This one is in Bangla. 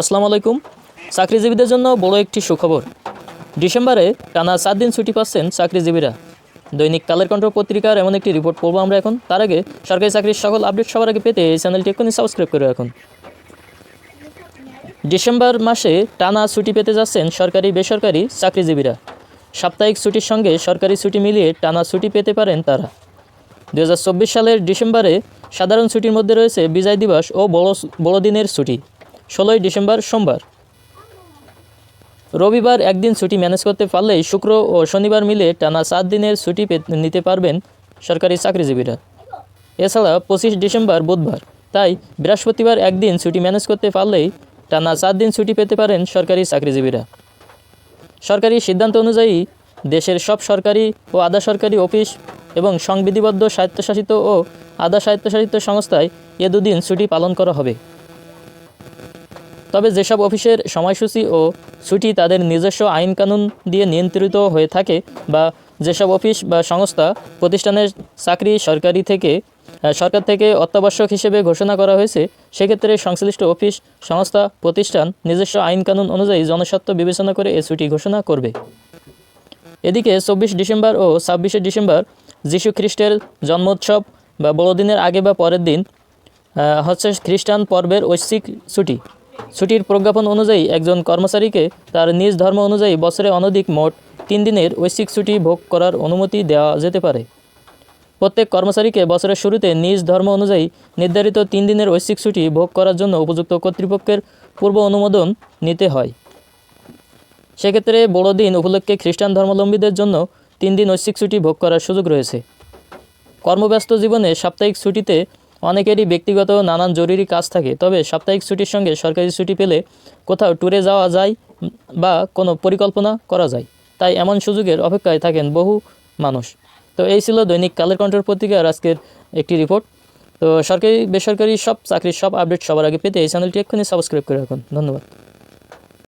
আসসালামু আলাইকুম। চাকরিজীবীদের জন্য বড় একটি সুখবর। ডিসেম্বরে টানা সাত দিন ছুটি পাচ্ছেন চাকরিজীবীরা। দৈনিক কালের কণ্ঠ পত্রিকার এমন একটি রিপোর্ট পড়ব আমরা এখন। তার আগে সরকারি চাকরির সকল আপডেট সবার আগে পেতে এই চ্যানেলটি এক্ষুনি সাবস্ক্রাইব করে রাখুন। ডিসেম্বর মাসে টানা ছুটি পেতে যাচ্ছেন সরকারি, বেসরকারি চাকরিজীবীরা। সাপ্তাহিক ছুটির সঙ্গে সরকারি ছুটি মিলিয়ে টানা ছুটি পেতে পারেন তারা। দু হাজার চব্বিশ সালের ডিসেম্বরে সাধারণ ছুটির মধ্যে রয়েছে বিজয় দিবস ও বড়, বড়দিনের ছুটি। ষোলোই ডিসেম্বর সোমবার। রবিবার একদিন ছুটি ম্যানেজ করতে পারলেই শুক্র ও শনিবার মিলে টানা সাত দিনের ছুটি নিতে পারবেন সরকারি চাকরিজীবীরা। এছাড়া পঁচিশ ডিসেম্বর বুধবার, তাই বৃহস্পতিবার একদিন ছুটি ম্যানেজ করতে পারলেই টানা সাত দিন ছুটি পেতে পারেন সরকারি চাকরিজীবীরা। সরকারি সিদ্ধান্ত অনুযায়ী দেশের সব সরকারি ও আধা সরকারি অফিস এবং সংবিধিবদ্ধ স্বায়ত্তশাসিত ও আধা স্বায়ত্তশাসিত সংস্থায় এ দুদিন ছুটি পালন করা হবে। তবে যেসব অফিসের সময়সূচি ও ছুটি তাদের নিজস্ব আইন কানুন দিয়ে নিয়ন্ত্রিত হয়ে থাকে বা যেসব অফিস বা সংস্থা প্রতিষ্ঠানের চাকরি সরকারি থেকে সরকার থেকে অত্যাবশ্যক হিসেবে ঘোষণা করা হয়েছে, সেক্ষেত্রে সংশ্লিষ্ট অফিস, সংস্থা, প্রতিষ্ঠান নিজস্ব আইন কানুন অনুযায়ী জনস্বার্থ বিবেচনা করে এ ছুটি ঘোষণা করবে। এদিকে চব্বিশ ডিসেম্বর ও ছাব্বিশে ডিসেম্বর যীশু খ্রিস্টের জন্মোৎসব বা বড়দিনের আগে বা পরের দিন হচ্ছে খ্রিস্টান পর্বের ঐচ্ছিক ছুটি। ছুটির প্রজ্ঞাপন অনুযায়ী একজন কর্মচারীকে তার নিজ ধর্ম অনুযায়ী বছরে অনধিক মোট তিন দিনের ঐশ্বিক ছুটি ভোগ করার অনুমতি দেওয়া যেতে পারে। প্রত্যেক কর্মচারীকে বছরের শুরুতে নিজ ধর্ম অনুযায়ী নির্ধারিত তিন দিনের ঐশ্বিক ছুটি ভোগ করার জন্য উপযুক্ত কর্তৃপক্ষের পূর্ব অনুমোদন নিতে হয়। সেক্ষেত্রে বড়দিন উপলক্ষে খ্রিস্টান ধর্মাবলম্বীদের জন্য তিন দিন ঐশ্বিক ছুটি ভোগ করার সুযোগ রয়েছে। কর্মব্যস্ত জীবনে সাপ্তাহিক ছুটিতে অনেকেরই ব্যক্তিগত নানান জরুরি কাজ থাকে, তবে সাপ্তাহিক ছুটির সঙ্গে সরকারি ছুটি পেলে কোথাও ট্যুরে যাওয়া যায় বা কোনো পরিকল্পনা করা যায়। তাই এমন সুযোগের অপেক্ষায় থাকেন বহু মানুষ। তো এই ছিল দৈনিক কালের কণ্ঠের পত্রিকার আজকের একটি রিপোর্ট তো সরকারি, বেসরকারি সব চাকরির সব আপডেট সবার আগে পেতে এই চ্যানেলটি এক্ষুনি সাবস্ক্রাইব করে রাখুন। ধন্যবাদ।